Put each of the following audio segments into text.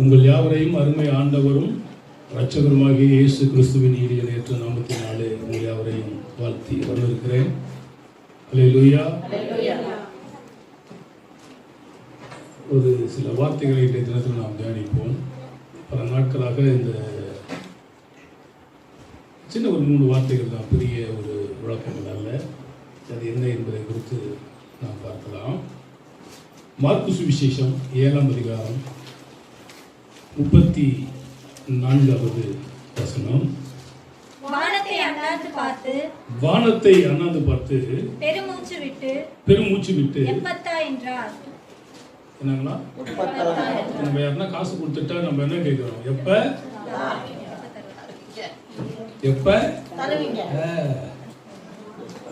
உங்கள் யாவரையும் அருமை ஆண்டவரும் இரட்சகருமாகிய இயேசு கிறிஸ்துவின் ஈடிய நேற்று நாமத்தினாலே உங்கள் யாவரையும் வாழ்த்தி வரவிருக்கிறேன் அலே லூயா ஒரு சில வார்த்தைகளை இன்றைய தினத்தில் நாம் தியானிப்போம். பல நாட்களாக இந்த சின்ன ஒரு மூணு வார்த்தைகள் தான் பெரிய ஒரு விளக்கங்கள் அல்ல. அது என்ன என்பதை குறித்து நாம் பார்க்கலாம். மார்க்கு சுவிசேஷம் ஏழாம் அதிகாரம் முப்பத்தி நான்காவது வசனம். வானத்தை அண்ணாந்து பார்த்து வானத்தை அண்ணாந்து பார்த்து பெருமூச்சு விட்டு பெருமூச்சு விட்டு எப்பத்தா என்றார். என்னங்களா? நம்ம யாருன்னா காசு கொடுத்துட்டா நம்ம என்ன கேட்கிறோம் எப்ப? எப்ப.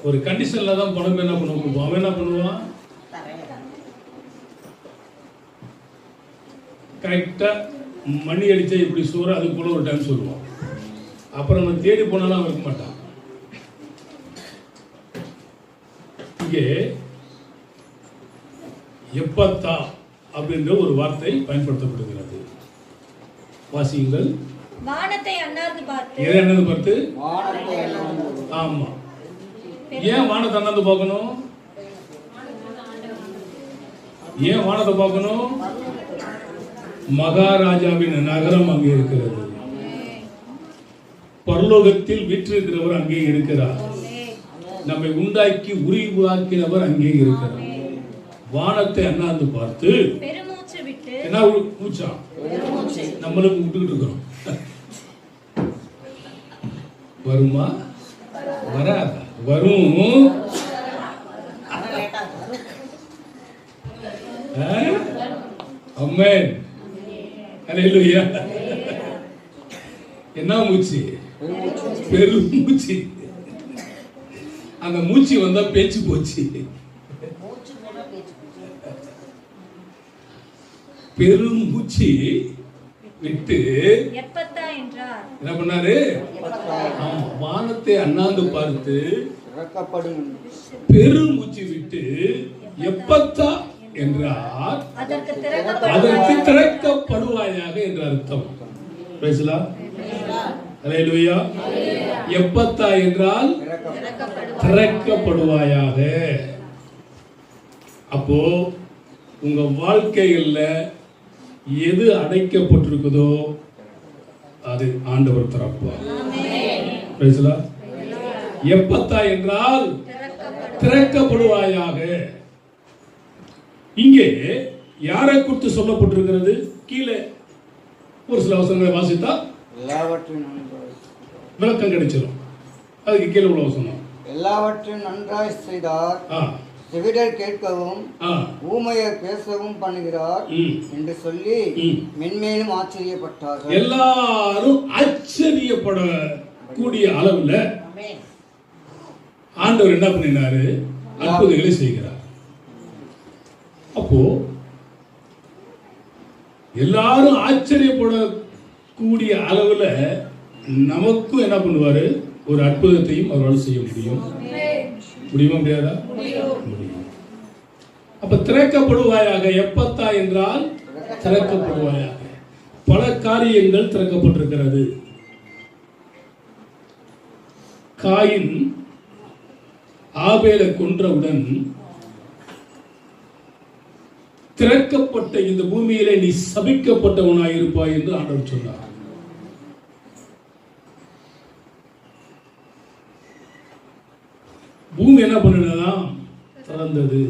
ஒரு கண்டிஷன்ல தான் பணம் என்ன பண்ண கொடுப்போம் அவன் என்ன பண்ணுவான்? கரெக்டா மணி அடிச்சா இப்படி சோறு அதுக்குள்ள ஒரு டைம் சொல்லுவான். அப்புறம் நம்ம தேடி போனாலும் அவன் இருக்க மாட்டான். இங்கே எப்பத்தா அப்படின்ற ஒரு வார்த்தை பயன்படுத்தப்படுகிறது. வாசியுங்கள். வானத்தை அண்ணாந்து பார்த்து. எது என்னது பார்த்து? ஆமா. ஏன் வானத்தை அண்ணாந்து பார்க்கணும்? ஏன் வானத்தை பார்க்கணும்? மகாராஜாவின் நகரம் அங்கே இருக்கிறது. பரலோகத்தில் வீற்றிருக்கிறவர் அங்கே இருக்கிறார். நம்மை உண்டாக்கி உருவாக்கினவர் அங்கே இருக்கிறார். வானத்தை அண்ணாந்து பார்த்து என்ன மூச்சா? நம்மளும் விட்டுக்கிட்டு இருக்கிறோம். வருமா? வராதா? வரும்? அம்மேன். அல்லேலூயா என்ன மூச்சு? பெரும் மூச்சு. அந்த மூச்சு வந்தா பேச்சு போச்சு. பெரும் மூச்சு விட்டு என்ன பண்ணாரு? வானத்தை அண்ணாந்து பார்த்து பெரும் மூச்சு விட்டு எப்பத்தா என்றார். அதற்கு திறக்கப்படுவாயாக. என்ற அர்த்தம். பேசலா அல்லேலூயா எப்பத்தா என்றால் திறக்கப்படுவாயாக. அப்போ உங்க வாழ்க்கைகள்ல எது அடைக்கப்பட்டிருக்குதோ அது ஆண்டவர் திறப்பார். பேசலா எப்பத்தா என்றால் திறக்கப்படுவாயாக. இங்கே யாரை குறித்து சொல்லப்பட்டிருக்கிறது? கீழே ஒரு சில வசனங்களை வாசித்தா விளக்கம் கிடைச்சிடும் அதுக்கு கீழே உள்ள வசனம் எல்லாவற்றையும் நன்றாய் செய்தார். செவிடர் கேட்கவும் ஊமையர் பேசவும் பண்ணுகிறார் என்று சொல்லி. மென்மேலும் ஆச்சரியப்பட்டார்கள். எல்லாரும் ஆச்சரியப்பட கூடிய அளவுல ஆண்டவர் என்ன பண்ணினாரு? அற்புதங்களை செய்கிறார். அப்போ எல்லாரும் ஆச்சரியப்படக்கூடிய அளவுல நமக்கும் என்ன பண்ணுவாரு? ஒரு அற்புதத்தையும் அவரால் செய்ய முடியும். முடியுமா முடியாதா? முடியும். அப்ப திறக்கப்படுவாயாக எப்பத்தா என்றால் திறக்கப்படுவாயாக. பல காரியங்கள் திறக்கப்பட்டிருக்கிறது. காயின் ஆபேலை கொன்றவுடன் திறக்கப்பட்ட இந்த பூமியிலே நீ சபிக்கப்பட்டவனாயிருப்பாய் என்று ஆண்டவர் சொன்னார். பூமி என்ன பண்ணினதாம் திறந்தது.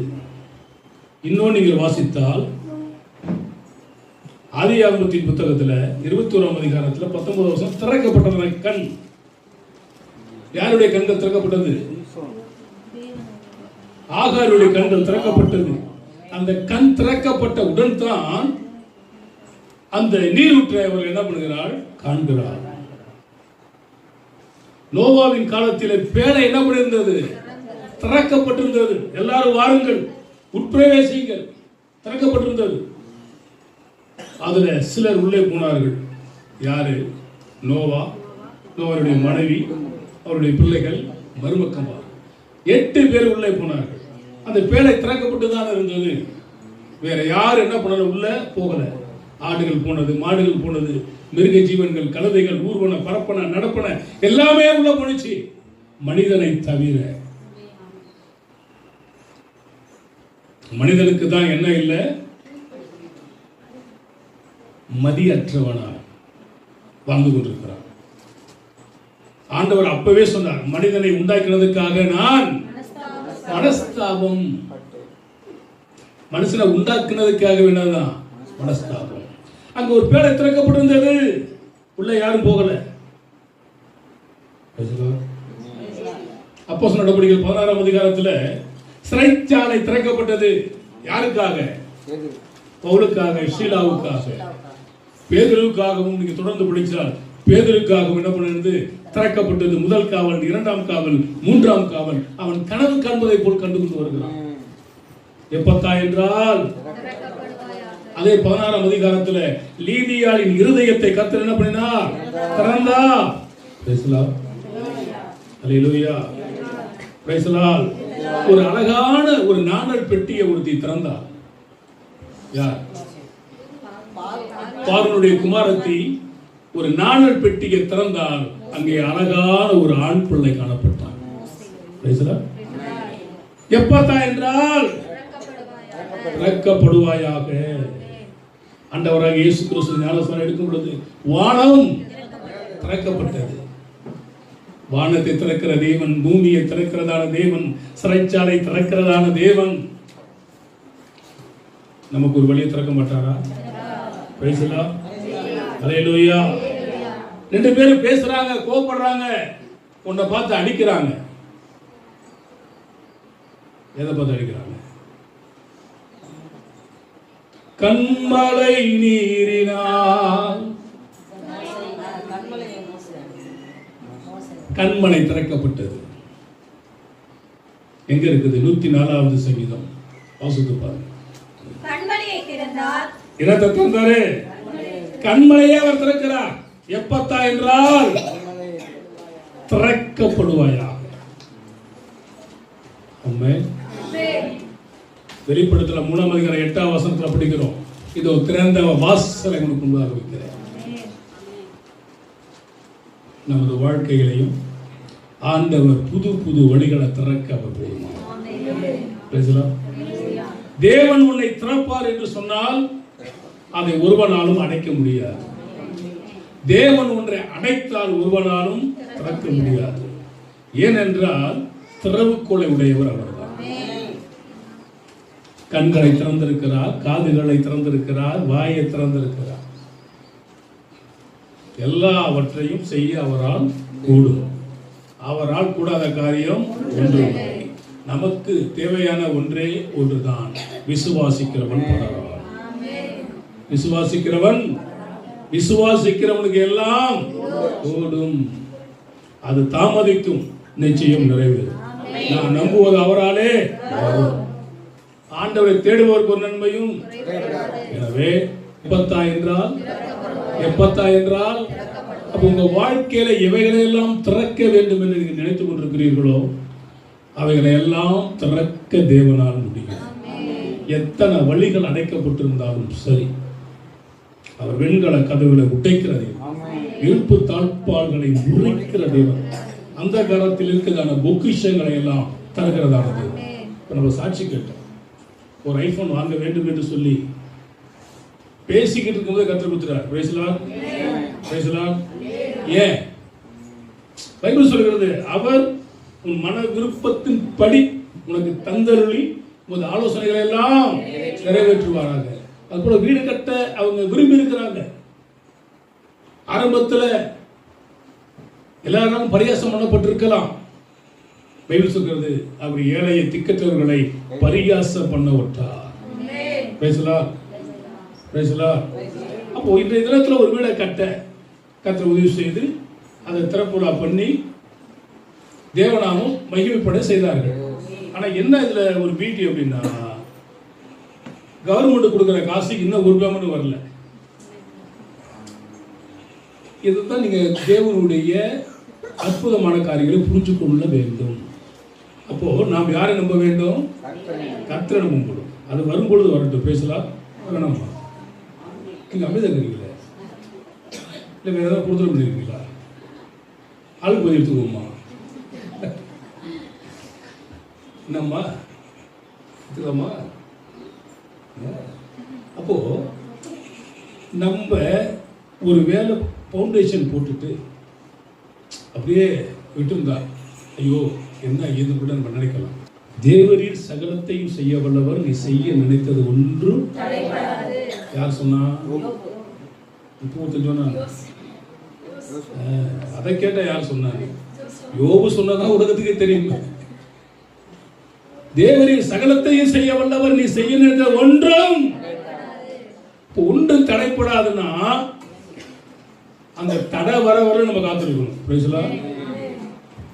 இன்னொன்று நீங்கள் வாசித்தால் ஆதியாகமத்தின் புத்தகத்துல இருபத்தி ஓராம் அதிகாரத்துல பத்தொன்பது வருஷம் திறக்கப்பட்டவன கண் யாருடைய கண்கள் திறக்கப்பட்டது? ஆகாருடைய கண்கள் திறக்கப்பட்டது. அந்த கண் திறக்கப்பட்ட உடன் தான் அந்த நீரூற்றை அவர் என்ன பண்ணுகிறாள் காண்கிறார். நோவாவின் காலத்திலே பேரை என்ன பண்ணியிருந்தது திறக்கப்பட்டிருந்தது. எல்லாரும் வாருங்கள். உட்பிரவேசிங்கள் திறக்கப்பட்டிருந்தது. அதுல சிலர் உள்ளே போனார்கள். யாரு? நோவா. அவருடைய மனைவி அவருடைய பிள்ளைகள் மருமக்கமார் எட்டு பேர் உள்ளே போனார்கள். அந்த பேழை திறக்கப்பட்டு தான் இருந்தது. வேற யார் என்ன பண்ணல? உள்ள போகல. ஆடுகள் போனது மாடுகள் போனது மிருக ஜீவன்கள் கழுதைகள் ஊர்வன பரப்பன நடப்பன எல்லாமே உள்ள போனிச்சு மனிதனை தவிர. மனிதனுக்கு தான் என்ன இல்லை? மதியற்றவனாய் வாழ்ந்து கொண்டிருக்கிறான். ஆண்டவர் அப்பவே சொன்னார் மனிதனை உண்டாக்கினதுக்காக நான் மனஸ்தாபம். மனுஷனை உண்டாக்குனதுக்காக வேணாதான் மனஸ்தாபம். அங்க ஒரு பேரை திறக்கப்பட்டிருந்தது. உள்ள யாரும் போகல. அப்போ நடவடிக்கைகள் பதினாறாம் அதிகாரத்துல சிறைச்சாலை திறக்கப்பட்டது. யாருக்காக? பவுலுக்காக ஷீலாவுக்காக. பேதலுக்காகவும் நீங்க தொடர்ந்து படிச்சால் பேதலுக்காகவும் என்ன பண்ணிருந்து திறக்கப்பட்டது. முதல் காவல் இரண்டாம் காவல் மூன்றாம் காவல். அவன் கனவு காண்பதை போல் கண்டு கொண்டு வருகிறான். எப்பத்தா என்றால் அதே பதினாறாம் அதிகாரத்துல லீதியாளின் இருதயத்தை கத்தர் என்ன பண்ணினார்? திறந்தா. பேசலாம் அலையிலுயா பேசலால் ஒரு அழகான ஒரு நாணல் பெட்டியை ஒருத்தி திறந்தார். யார்? பார்வனுடைய குமாரத்தை ஒரு நாணல் பெட்டியை திறந்தால் அங்கே அழகான ஒரு ஆண் பிள்ளை காணப்பட்டான். எப்பதா எப்பத்தா என்றால் இறக்கப்படுவாயாக ஆண்டவராக இயேசு கிறிஸ்து ஞானஸ்தானம் எடுக்கும் பொழுது வானம் திறக்கப்பட்டது. வானத்தை திறக்கிற தேவன் பூமியை திறக்கிறதான தேவன் சிறைச்சாலை திறக்கிறதான தேவன். நமக்கு ஒரு வழியை திறக்க மாட்டாரா? பேசலாம் அலையலூயா ரெண்டு பேரும் பேசுறாங்க கோபப்படுறாங்க உன்னை பார்த்து அடிக்கிறாங்க. எதை பார்த்து அடிக்கிறாங்க? கண்மலை நீரினால். கண்மலை திறக்கப்பட்டது. எங்க இருக்குது? நூத்தி நாலாவது சங்கீதம். வாசித்து பாருங்க. இடத்தை திறந்தாரு. கண்மலையே அவர் திறக்கிறார். எப்பத்தா என்றால் திறக்கப்படுவாயா உண்மை மூணாம் அதிகாரம் எட்டாம் வசனத்துல படிக்கிறோம். இதோ திறந்த வாசலை உனக்கு முன்பாக வைக்கிறேன். நமது வாழ்க்கைகளையும் ஆண்டவர் புது புது வழிகளை திறக்க அவர் போதுமா? தேவன் உன்னை திறப்பார் என்று சொன்னால் அதை ஒருவனாலும் அடைக்க முடியாது. தேவன் ஒன்றை அடைத்தால் ஒருவனாலும் திறக்க முடியாது. ஏனென்றால் திறவுக்கோலை உடையவர் அவர்தான். கண்களை திறந்திருக்கிறார் காதுகளை திறந்திருக்கிறார் வாயை திறந்திருக்கிறார். எல்லாவற்றையும் செய்ய அவரால் கூடும். அவரால் கூடாத காரியம் ஒன்றுமில்லை. நமக்கு தேவையான ஒன்றே ஒன்றுதான். விசுவாசிக்கிறவன் விசுவாசிக்கிறவன் விசுவாசிக்கிறவனுக்கு எல்லாம் கூடும் அது தாமதிக்கும். நிச்சயம் நிறைவேறும் நான் நம்புவது அவராலே ஆண்டவரை தேடுவோருக்கு ஒரு நன்மையும். எனவே எப்பத்தா என்றால் எப்பத்தா என்றால் அப்ப உங்க வாழ்க்கையில எவைகளெல்லாம் திறக்க வேண்டும் என்று நீங்க நினைத்துக் கொண்டிருக்கிறீர்களோ அவைகளை எல்லாம் திறக்க தேவனால் முடியும். எத்தனை வழிகள் அடைக்கப்பட்டிருந்தாலும் சரி. அவர் வெண்கல கதவுகளை உடைக்கிற ஆமென். இருப்பு தாழ்பால்களை முறிக்கிற தேவன். அந்த காலத்தில் இருக்கிறதான பொக்கிஷங்களை எல்லாம் தருகிறதான இப்ப நம்ம சாட்சி கேட்டோம். ஒரு ஐபோன் வாங்க வேண்டும் என்று சொல்லி பேசிக்கிட்டு இருக்கும்போது கற்றுக் கொடுத்துறார் பேசலாம். பேசலாம். ஏன்? பைபிள் சொல்கிறது அவர் உன் மன விருப்பத்தின் படி உனக்கு தந்தருளி உனது ஆலோசனைகளை எல்லாம் நிறைவேற்றுவாராங்க அது கூட வீடு கட்ட அவங்க விரும்பி இருக்கிறாங்க. ஆரம்பத்துல எல்லாரும் பரியாசம் பண்ணப்பட்டிருக்கலாம். பைபிள் சொல்கிறது அவர் ஏழைய திக்கற்றவர்களை பரியாசம் பண்ண விட்டார். பேசலாம் பேசலாம் அப்போ இன்றைய தினத்துல ஒரு வீடை கட்ட கத்த உதவி செய்து அதை திறப்புலா பண்ணி தேவனாமும் மகிமைப்பட செய்தார்கள். ஆனா என்ன இதுல ஒரு பியூட்டி அப்படின்னா கவர்மெண்ட் கொடுக்குற காசுக்கு இன்னும் ஒரு பேமெண்ட் வரல. இதுதான் நீங்க தேவனுடைய அற்புதமான காரியங்களை புரிஞ்சு கொள்ள வேண்டும். அப்போ நாம் யாரை நம்ப வேண்டும்? கர்த்தரை நம்பணும் அது வரும்பொழுது வரட்டும். பேசலாம். வேணாமா நீங்கள் அமைதியாக இருக்கிறீங்களே இல்லை வேறு ஏதாவது கொடுத்துட பண்ணியிருக்கீங்களா ஆளுக்கு பதில் எடுத்துக்கோமா என்னம்மா? எடுத்துக்கலாமா? அப்போ நம்ம ஒரு வேலை ஃபவுண்டேஷன் போட்டுட்டு அப்படியே விட்டுருந்தா ஐயோ என்ன ஏது கூட நம்ம நினைக்கலாம். தேவரீர் சகலத்தையும் செய்ய வல்லவர் நீ செய்ய நினைத்தது ஒன்றும் யார் சொன்னா? சொன்னான் ஆஹ், அதை கேட்ட யார் சொன்னாங்க யோபு சொன்னதான் உலகத்துக்கே தெரியும். தேவரின் சகலத்தையும் செய்ய வல்லவர் நீ செய்ய நினைத்த ஒன்றும் ஒன்று ஒன்றும் தடைப்படாதுன்னா அந்த தடை வர வர நம்ம காத்திருக்கணும். புரியுதுங்களா?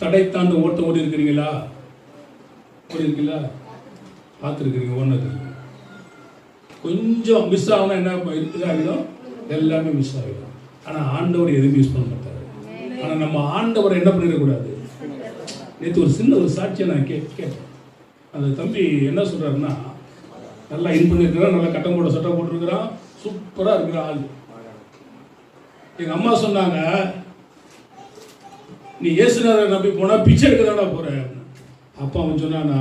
தடை தாண்டு ஓட்டம் ஓடி இருக்கிறீங்களா ஓடி இருக்கீங்களா பார்த்துருக்கிறீங்க ஒன்று கொஞ்சம் மிஸ் ஆகுனா என்ன இதாகிடும் எல்லாமே மிஸ் ஆகிடும். ஆனால் ஆண்டவர் எதுவும் மிஸ் பண்ண மாட்டாரு. ஆனால் நம்ம ஆண்டவரை என்ன பண்ணிடக்கூடாது? நேற்று ஒரு சின்ன ஒரு சாட்சியை நான் கே கேட்டேன். அந்த தம்பி என்ன சொல்கிறாருன்னா நல்லா இன் பண்ணியிருக்கிறான் நல்லா கட்டம் போட சட்டை போட்டிருக்கிறான் சூப்பராக இருக்கிற ஆள். எங்கள் அம்மா சொன்னாங்க நீ இயேசுநாதரை நம்பி போனால் பிச்சை எடுக்க தானே போகிறேன் அப்பா அவன் சொன்னானா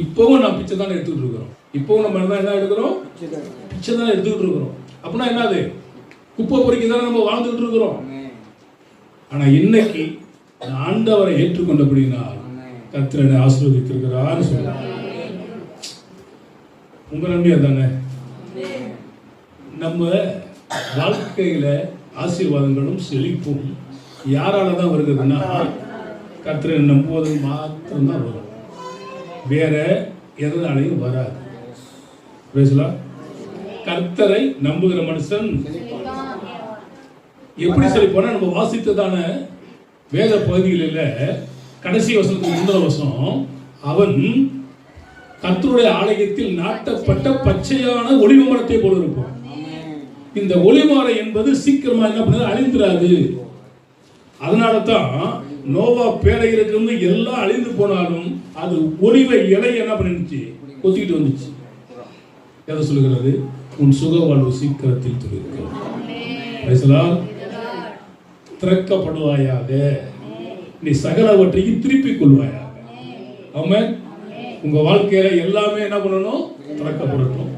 இப்போவும் நான் பிச்சை தானே எடுத்துக்கிட்டு இருக்கிறோம். இப்போவும் நம்ம என்ன என்ன எடுக்கிறோம்? பிச்சை தானே எடுத்துக்கிட்டு இருக்கிறோம். அப்படின்னா என்னது? குப்பை பொறுக்கி தானே நம்ம வாழ்ந்துகிட்டு இருக்கிறோம். ஆனால் இன்னைக்கு நான் ஆண்டவரை ஏற்றுக்கொண்டபடினால் கத்திரனை ஆசீர்வதித்திருக்கிறான்னு சொல்றாங்க உங்க நம்பிக்கை தானே? நம்ம வாழ்க்கையில ஆசீர்வாதங்களும் செழிப்பும் யாரால தான் வருதுன்னா கர்த்தரை நம்புவது மாத்திரம்தான் வரும். வேற எதனாலையும் வராது. பேசலா கர்த்தரை நம்புகிற மனுஷன் எப்படி சொல்லி போனா நம்ம வாசித்ததான வேத பகுதிகளில் கடைசி வசனத்துக்கு முந்தின வருஷம் அவன் கர்த்தருடைய ஆலயத்தில் நாட்டப்பட்ட பச்சையான ஒளிவ மரத்தை போல இருப்பான். இந்த ஒளிமரம் என்பது சீக்கிரமா என்ன பண்ணுது? அழிந்துராது. அதனால தான் நோவா பேழையிலிருந்து இருந்து எல்லாம் அழிந்து போனாலும் அது ஒளிவை இலை என்ன பண்ணிருச்சு கொத்திக்கிட்டு வந்துச்சு. எதை சொல்லுகிறது? உன் சுக வாழ்வு சீக்கிரத்தில் திறக்கப்படுவாயாக. நீ சகலவற்றையும் திருப்பிக் கொள்வாயாக. ஆமென். உங்க வாழ்க்கையில எல்லாமே என்ன பண்ணணும்? திறக்கப்படணும்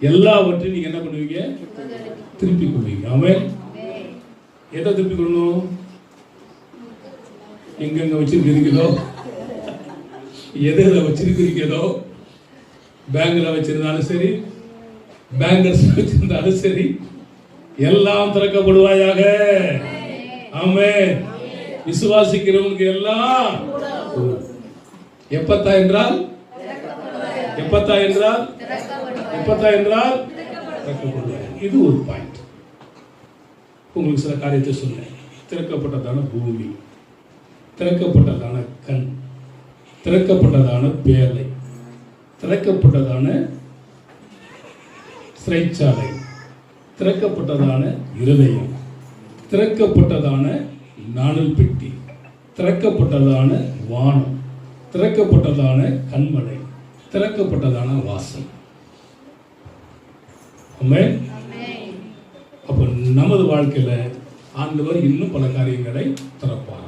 எல்லாவற்றையும் நீங்க என்ன பண்ணுவீங்க? திருப்பிக் கொள்வீங்க. ஆமென். எதை திருப்பிக் கொள்ளணும்? எங்கெங்க வச்சிருக்கிறீங்களோ? எது எதை வச்சிருக்கிறீங்களோ? பேங்கில் வச்சிருந்தாலும் சரி பேங்கர்ஸ் வச்சிருந்தாலும் சரி எல்லாம் திறக்கப்படுவாயாக. ஆமே விசுவாசிக்கிறவனுக்கு எல்லாம். எப்பத்தா என்றால்? எப்பத்தா என்றால்? எப்பத்தா என்றால்? இது ஒரு பாயிண்ட் உங்களுக்கு சில காரியத்தை சொன்னேன் திறக்கப்பட்டதான பூமி திறக்கப்பட்டதான கண் திறக்கப்பட்டதான பேலை திறக்கப்பட்டதான சிறைச்சாலை திறக்கப்பட்டதான இருதயம் திறக்கப்பட்டதான நாணல் பெட்டி. திறக்கப்பட்டதான வானம். திறக்கப்பட்டதான கண்மலை. திறக்கப்பட்டதான வாசல். அப்போ நமது வாழ்க்கையில ஆண்டவர் இன்னும் பல காரியங்களை திறப்பார்.